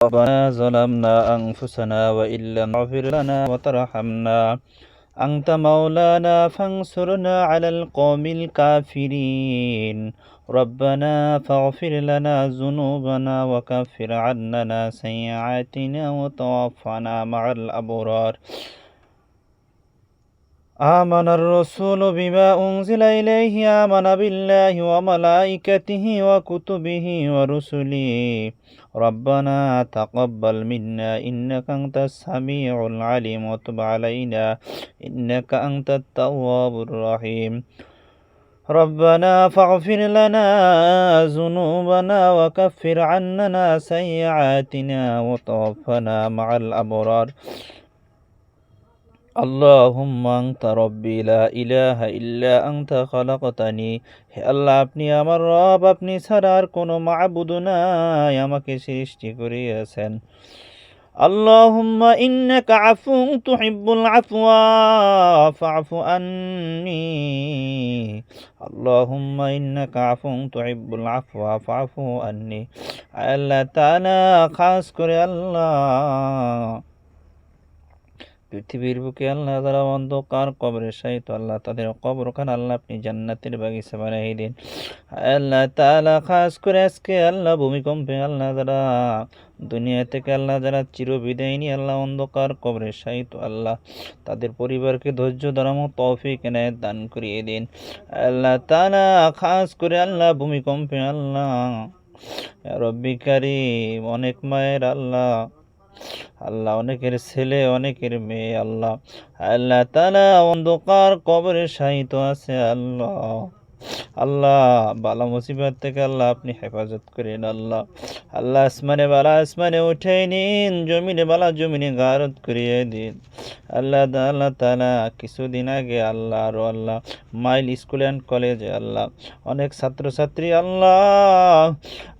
ربنا ظلمنا أنفسنا وإن لم تغفر لنا وترحمنا. أنت مولانا فانصرنا على القوم الكافرين. ربنا فاغفر لنا ذنوبنا وكفر عنا سيئاتنا وتوفنا مع الأبرار. آمن الرسول بما أنزل إليه آمن بالله وملائكته وكتبه ورسله. ربنا تقبل منا إنك أنت السميع العليم وتب علينا إنك أنت التواب الرحيم. ربنا فاغفر لنا ذنوبنا وكفر عننا سيئاتنا وتوفنا مع الأبرار. আল্লাহুম্মা আংতা রব্বি লা ইলাহা ইল্লা আংতা খালাকতানি। হে আল্লাহ, আপনি আমার রব, আপনি ছাড়া আর কোনো মাবুদ নাই, আমাকে সৃষ্টি করিয়াছেন। আল্লাহুম্মা ইন্নাকা আফুং তুহিব্বুল আফওয়া ফাফু আন্নি। আল্লাহুম্মা ইন্নাকা আফুং তুহিব্বুল আফওয়া ফাফু আন্নি। আল্লাহ তাআলা খাস করে আল্লাহ। পৃথিবীর বুকে আল্লাহ যারা অন্ধকার কবরের সাহিত আল্লাহ তাদের কবরখান আল্লাহ আপনি জান্নাতের বাগিচা বানাই দিন। আল্লাহ তাআলা খাস করে আজকে আল্লাহ ভূমিকম্পে আল্লাহ যারা দুনিয়া থেকে আল্লাহ যারা চিরবিদায় নিয়ে আল্লাহ অন্ধকার কবরের সাহিত আল্লাহ তাদের পরিবারকে ধৈর্য ধরামো তৌফিক এনায়ত দান করিয়ে দিন। আল্লাহ তাআলা খাস করে আল্লাহ ভূমিকম্পে আল্লাহ, রব্বি কারিম অনেক মায়ের আল্লাহ আল্লাহ অনেকের ছেলে অনেকের মেয়ে আল্লাহ। আল্লাহ তালা অন্ধকার কবরে সাহিত আছে আল্লাহ। আল্লাহ, বালা মুসিবত থেকে আল্লাহ আপনি হেফাজত করেন, আল্লাহ। আল্লাহ আসমানে বালা আসমানে উঠে নিন, জমিনে বালা জমিনে গারত করিয়ে দিন। আল্লাহ আল্লাহ তালা কিছুদিন আগে আল্লাহ আরও আল্লাহ, মাইল স্কুল অ্যান্ড কলেজে আল্লাহ, অনেক ছাত্রছাত্রী আল্লাহ,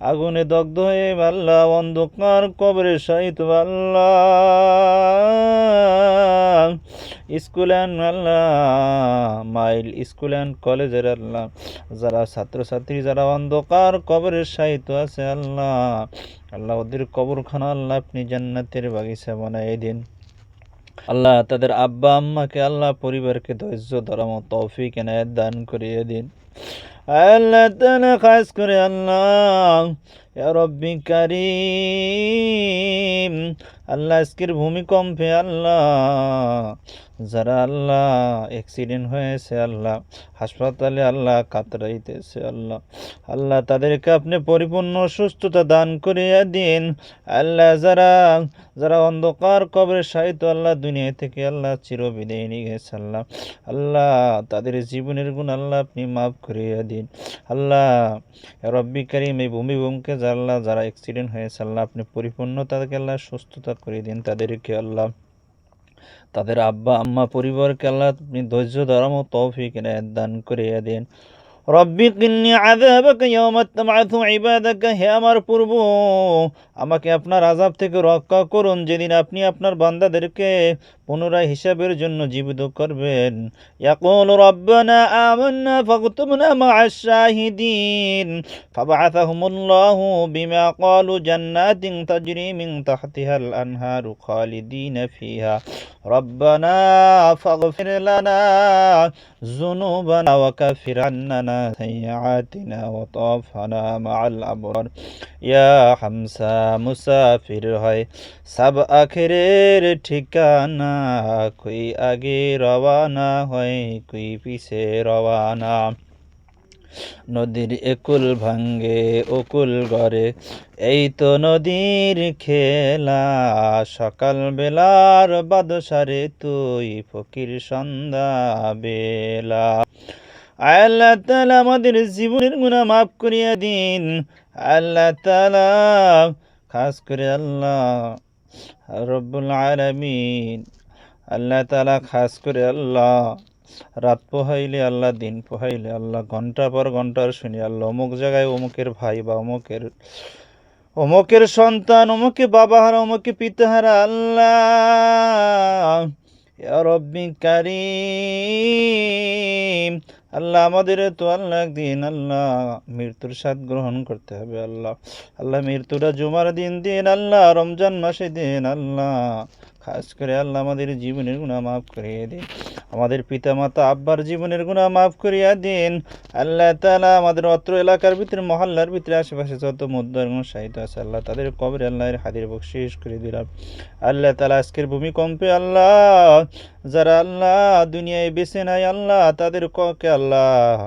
আগুনে দগ্ধ হয়ে আল্লাহ, অন্ধকার কবরে সাহিত আল্লাহ স্কুল অ্যান্ড আল্লাহ, মাইল স্কুল অ্যান্ড কলেজের আল্লাহ। যারা ছাত্রছাত্রী, যারা অন্ধকার কবরের সাহিত্য আছে আল্লাহ। আল্লাহ ওদের কবরখানা আল্লাহ আপনি জান্নাতের বাগিচা বানাই দিন। আল্লাহ তাদের আব্বা, আম্মাকে আল্লাহ পরিবারকে ধৈর্য, ধরামো, তৌফিক, এনায়ত দান করিয়ে দিন। আল্লাহ তালা খাস করে আল্লাহ রব্বি কারিম, আল্লাহ আজকের ভূমিকম্পে আল্লাহ যারা আল্লাহ অ্যাক্সিডেন্ট হয়েছে আল্লাহ, হাসপাতালে আল্লাহ, কাতরাইতেছে আল্লাহ। আল্লাহ তাদেরকে আপনি পরিপূর্ণ সুস্থতা দান করিয়া দিন। আল্লাহ যারা যারা অন্ধকার কবরের সাহিত্য আল্লাহ দুনিয়া থেকে আল্লাহ চিরবিদায় নিয়ে গেছে আল্লাহ। আল্লাহ তাদের জীবনের গুণ আল্লাহ আপনি মাফ করিয়া দিন। আল্লাহ রব্বি কারিম, এই ভূমিভূমকে আল্লাহ যারা অ্যাক্সিডেন্ট হয়েছে আল্লাহ, আপনি পরিপূর্ণ তাদেরকে আল্লাহ সুস্থতা করে দিন। তাদেরকে আল্লাহ তাদের আব্বা, আম্মা পরিবারকে আল্লাহ আপনি ধৈর্য, ধরামো, তৌফিক দান করিয়া দিন। রব্বি কিন্নি আযাবাকা ইয়াওমা ইবাদাকা, হে আমার পূর্ব, আমাকে আপনার আযাব থেকে রক্ষা করুন, যেদিন আপনি আপনার বান্দাদেরকে পুনরায় হিসাবের জন্য জীবিত করবেন ইয়াকুল রব্বানা আমান্না ফাকতুবনা মা'আশ শাহিদিন ফাবআথাহুমুল্লাহু বিমা ক্বালু জান্নাতিন তাজরি মিন তাহতিহাল আনহারু খালিদিনা ফিহা রব্বানা ফাগফির লানা যুনুবানা ওয়া কাফির আন্না سيئاتنا وطوفنا مع الأبرار ইয়া হামসা মুসাফির হয় সব আখেরের ঠিকানা কই আগে রওয়ানা হয়, কই পিছে রওয়ানা। নদীর একুল ভাঙ্গে, অকুল গড়ে, এই তো নদীর খেলা। সকাল বেলার বাদসারে তুই ফকির সন্ধ্যা বেলা। আল্লাহ তালা আমাদের জীবনের গুণা মাফ করিয়া দিন। আল্লাহ তালা খাস করে আল্লাহ রব্বুল আলমিন। আল্লাহ তালা খাস করে আল্লাহ। রাত পোহাইলে আল্লাহ, দিন পোহাইলে আল্লাহ ঘণ্টা পর ঘণ্টার শুনি আল্লাহ। অমুক জায়গায় অমুকের ভাই বা অমুকের অমুকের সন্তান, অমুকে বাবা হারা অমুকে পিতা হারা আল্লাহ কারিম। আল্লাহ আমাদের তো আল্লাহ একদিন আল্লাহ মৃত্যুর স্বাদ গ্রহণ করতে হবে আল্লাহ। আল্লাহ মৃত্যুটা জুমার দিন দিন আল্লাহ, রমজান মাসে দিন আল্লাহ। খাস করে আল্লাহ আমাদের জীবনের গুণা মাফ করিয়ে দিন। আমাদের পিতা মাতা আব্বার জীবনের গুণা মাফ করিয়া দিন। আল্লাহ তালা আমাদের অত্র এলাকার ভিতরে, মহল্লার ভিতরে, আশেপাশে যত মুদ্রার সাহিত্য আছে, আল্লাহ তাদের কবরে আল্লাহের হাদির বকশিস করে দিলাম। আল্লাহ তালা আজকের ভূমিকম্পে আল্লাহ যারা আল্লাহ দুনিয়ায় বেছে নাই, আল্লাহ তাদের ককে আল্লাহ?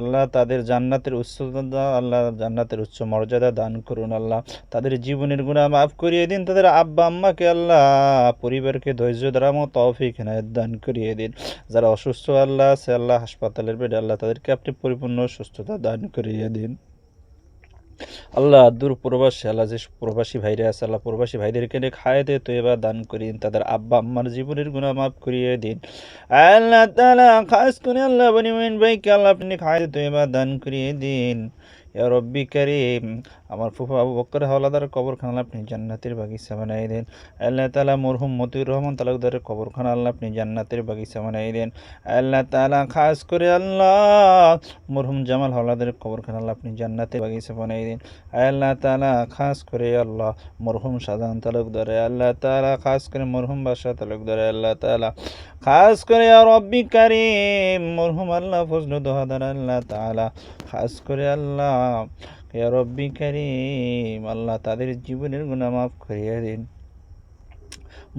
আল্লাহ তাদের জান্নাতের উচ্চতা আল্লাহ জান্নাতের উচ্চ মর্যাদা দান করুন, আল্লাহ তাদের জীবনের গুণা মাফ করিয়ে দিন, তাদের আব্বা আম্মাকে আল্লাহ পরিবারকে ধৈর্য দ্বারা তৌফিক হেনায়ত দান করিয়ে দিন। যারা অসুস্থ, আল্লাহ সে আল্লাহ হাসপাতালের বেডে, আল্লাহ তাদেরকে আপনি পরিপূর্ণ সুস্থতা দান করিয়ে দিন। আল্লাহ দূর প্রবাসী, আল্লাহ যে প্রবাসী ভাইরা আছে, আল্লাহ প্রবাসী ভাইদেরকে খায়াতে তো এবার দান করিয়ে দিন তাদের আব্বা আম্মার জীবনের গুণা মাফ করিয়ে দিন। আল্লাহ তালা খাস করে আল্লাহ বনিমিন ভাইকে আল্লাহ আপনি খায়াতে তো এবার দান করিয়ে দিন। রব্বি করিম, আমার ফুফা আবু বক্কর হাওলাদার কবরখানা আপনি জান্নাতের বাগিচা বানাই দেন। আল্লাহ তালা মরহুম মতিউর রহমান তালুকদারের কবরখানা আল্লাহ আপনি জান্নাতের বাগিচা বানাই দেন। আল্লাহ তালা খাস করে আল্লাহ মরহুম জামাল হাওলাদারের কবরখানা আল্লাহ আপনি জান্নাতের বাগিচা বানাই দেন। আল্লাহ তালা খাস করে আল্লাহ মরহুম সাজান তালুক ধরে। আল্লাহ তালা খাস করে মরহুম বাদশাহ ধরে। আল্লাহ তালা খাস করে আর রব্বি কারিম। মরহুম আল্লাহ ফজলু দোহাদার আল্লাহ তালা খাস করে আল্লাহ। রব্বি কারিম। আল্লাহ তাদের জীবনের গুণা মাফ করিয়া দিন।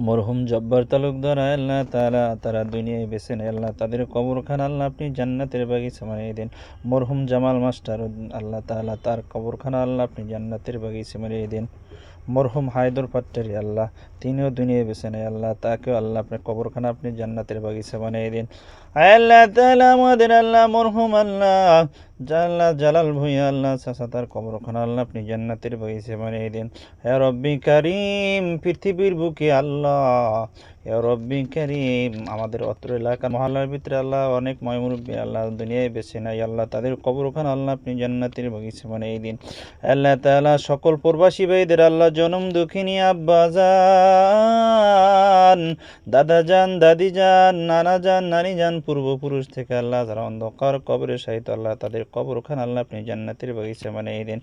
মরহুম জব্বার তালুকদার, আল্লাহ তারা তারা দুনিয়ায় বেছে নেয় আল্লাহ তাদের কবরখানা আল্লাহ আপনি জান্নাতের বাগিচা বানিয়ে দেন। মরহুম জামাল মাস্টার, আল্লাহ তাআলা তার কবরখানা আল্লাহ আপনি জান্নাতের বাগিচা বানিয়ে দেন। মরহুম হায়দর পাট্টারি, আল্লাহ তিনিও দুনিয়ায় বেছে নেয় আল্লাহ তাকেও আল্লাহ আপনার কবরখানা আপনি জান্নাতের বাগিচা বানিয়ে দিন। আল্লাহ তালা আমাদের, আল্লাহ মরহুম আল্লাহ জাল্লা জালাল ভুইয়া আল্লাহ চাষা তার কবরখানা আল্লাহ আপনি জান্নাতের বাগিচা বানিয়ে দিন। হ্যাঁ রব্বি কারিম, পৃথিবীর বুকে আল্লাহ হ্যাঁ রব্বি কারিম, আমাদের অত্র এলাকা মহল্লার ভিতরে আল্লাহ অনেক ময়মুরব্বী আল্লাহ দুনিয়ায় বেছে নাই আল্লাহ তাদের কবরখানা আল্লাহ আপনি জান্নাতের মানে এই দিন। আল্লাহ তাআলা সকল প্রবাসী ভাইদের আল্লাহ জনম দুঃখিনী আব্বা যান দাদা যান দাদি যান নানা যান নানি যান পূর্বপুরুষ থেকে আল্লাহ যারা অন্ধকার কবরে সাহিত আল্লাহ তাদের কবরখান আল্লাহ আপনি জান্নাতের মানে এই দিন।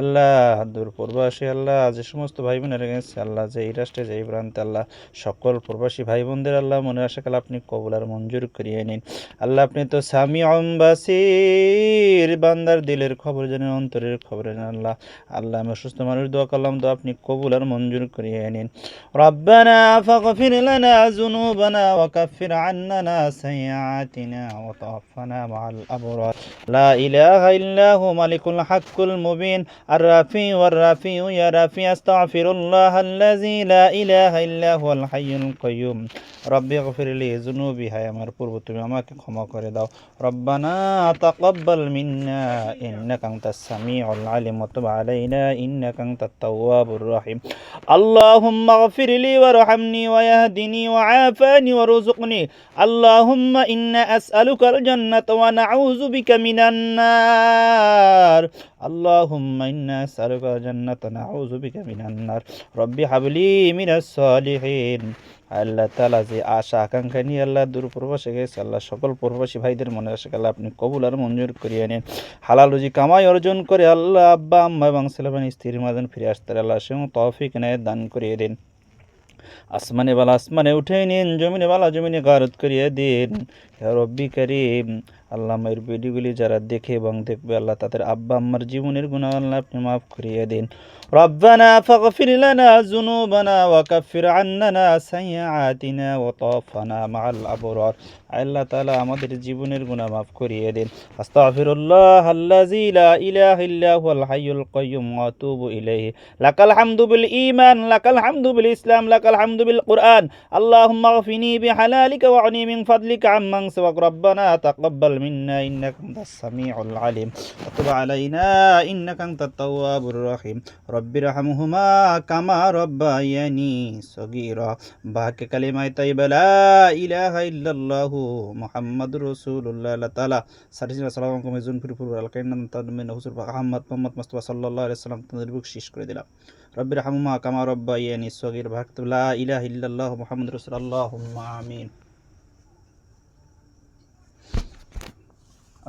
আল্লাহ দূর প্রবাসী, আল্লাহ যে সমস্ত ভাই বোনেরা গেছে, আল্লাহ যে এই রাষ্ট্রে যে এই প্রান্তে, আল্লাহ সকল প্রবাসী প্রবাসী ভাই বোনদের আল্লাহ মনে আসা আশাকাল আপনি কবুল আর মঞ্জুর করিয়ে নিন। আল্লাহ আপনি তো সামি অম্বাসির বান্দার দিলের খবর জানেন, অন্তরের খবর জানেন আল্লাহ। আল্লাহ, আমি সুস্থ মানুষ, দোয়া করলাম তো আপনি কবুল আর মঞ্জুর করিয়ে নিন। রব্বানা ফাগফির লানা যুনুবানা ওয়া কাফির আন্না সাইয়াতিনা ওয়া তাওফানা মাআল আবরার। লা ইলাহা ইল্লা হু মালিকুল হাক্কুল মুবিন। আর রাফি ওয়ার রাফি ইয়া রাফি, আস্তাগফিরুল্লাহ আল্লাযী লা ইলাহা ইল্লা হুয়াল হাইয়ুল কাইয়ুম কয়ুম রব্বি গফিরলি জুনুবি হায় আমার পূর্ব, তুমি আমাকে ক্ষমা করে দাও। রব্বানা তাকাব্বাল মিন্না, ইন্নাকা আনতাস সামিউল আলিম, ওয়া তুব আলাইনা, ইন্নাকা আনতাত তাওয়াবুর রহিম। আল্লাহুম্মা গফিরলি ওয়ারহামনি ওয়াহদিনি ওয়াআফানি ওয়ারযুকনি আল্লাহুম্মা ইন্না আসআলুকাল জান্নাত ওয়া নাউযু বিকা মিনান নার। النار اللهم إنا أسألك الجنة ونعوذ بك من النار ربي هب لي من الصالحين আল্লাহ তালা যে আশা আকাঙ্ক্ষা নিয়ে আল্লাহ দূর প্রবাসে গেছে আল্লাহ সকল প্রবাসী ভাইদের মনে আশা আল্লাহ আপনি কবুল আর মঞ্জুর করিয়ে নেন হালাল রুজি কামাই অর্জন করে আল্লাহ আব্বা আম্মা এবং ছেলেবান স্ত্রীর মাঝে ফিরে আসতে আল্লাহ সে তৌফিক নেয় দান করিয়ে দিন আসমানে বালা আসমানে উঠে নিন জমিনে বালা জমিনে গারত করিয়ে দিন হে রব্বি করিম আল্লাহ আমার ভিডিওগুলি যারা দেখে এবং দেখবে আল্লাহ তাদের আব্বা আম্মার জীবনের গুণা আল্লাহ আপনি মাফ করিয়ে দিন ربنا فاغفر لنا ذنوبنا وكفر عننا سيئاتنا وتوفنا مع الأبرار আল্লাহ তাআলা আমাদের জীবনের গুনাহ মাফ করিয়ে দিন আস্তাগফিরুল্লাহ আল্লাযী লা ইলাহা ইল্লা হুয়াল হাইয়ুল কাইয়্যুম ওয়া আতুবু ইলাইহি লাকাল হামদু বিল ঈমান লাকাল হামদু বিল ইসলাম লাকাল হামদু বিল কুরআন আল্লাহুম্মা আগফিনি বিহালালিকা ওয়া'নি মিন ফাদলিকা আম্মান সিওয়াক রব্বানা তাকাব্বাল মিন্না ইন্নাকা আনতাস সামিউল আলিম ওয়া তুব আলাইনা ইন্নাকা আনতাত তাওয়াবুর রহিম রব্বির রহমহুমা কামা রব্বায়ানি সগীরা বাকে কালিমায়ে তাইয়্যিবা লা ইলাহা ইল্লাল্লাহু মুহাম্মাদুর রাসূলুল্লাহ আল্লাহ তাআলা সারিসিন আসসালামু আলাইকুম ইজুন ফিরফুর আলকাইনান তাদমিন হুসুর আহমদ মোহাম্মদ মুস্তাফা সাল্লাল্লাহু আলাইহি সাল্লাম তাদের বুক শেষ করে দিলাম রব্বির রহমহুমা কামা রব্বায়ানি সগীর বাকে লা ইলাহা ইল্লাল্লাহু মুহাম্মাদুর রাসূলুল্লাহ আমিন